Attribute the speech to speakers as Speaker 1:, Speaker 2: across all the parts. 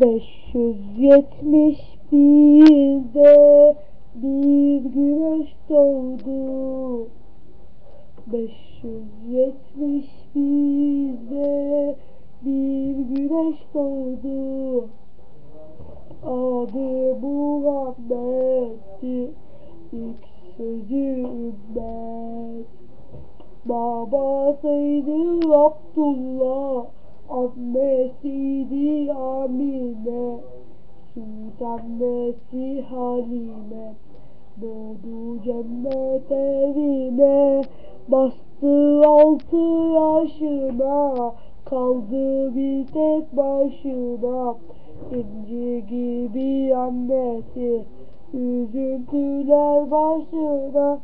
Speaker 1: 571'de bir güneş doğdu. 571'de bir güneş doğdu. Adı Muhammed'di. İlk sözü ümmet. Babasıydı Abdullah. Annesiydi Amine. Süt annesi Halime. Doğdu cennet evine. Bastı altı yaşına. Kaldı bir tek başına. İnci gibi annesi. Üzüntüler başına.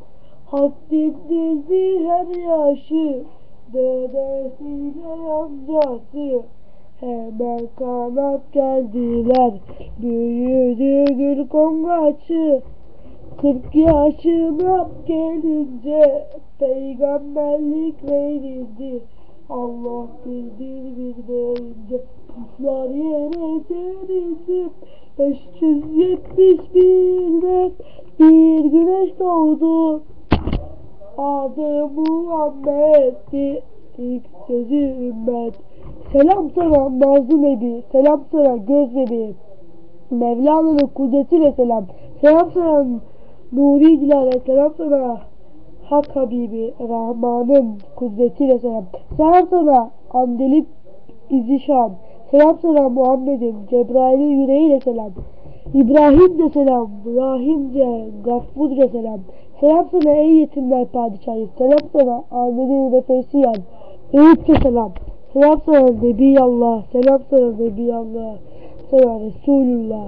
Speaker 1: Haddim dizi her yaşı. Dedesiyle amcası. Hemen kanat geldiler. Büyüdü gül kongaçı. Kırk yaşına gelince peygamberlik verildi. Allah bildir bildirince kuşlar yere serildi. 571'de bir güneş doğdu. Adı Muhammed'di. İlk sözü ümmet. Selam sana Nazlı Nebi. Selam sana göz bebeğim. Mevlana'nın kudretiyle selam. Selam sana Nuri Dilara. Selam sana Hak Habibi Rahman'ın kudretiyle selam. Selam sana Andilip İzişan. Selam sana Muhammed'in Cebrail'in yüreğiyle selam. İbrahim de selam. Rahimce Gaffurca selam. Selam sana ey yetimler padişahı. Selam sana Ahmet'in nefesi yan. Eyüpçe selam. Selam sana Nebiyallah. Selam sana Nebiyallah. Sana Resulullah.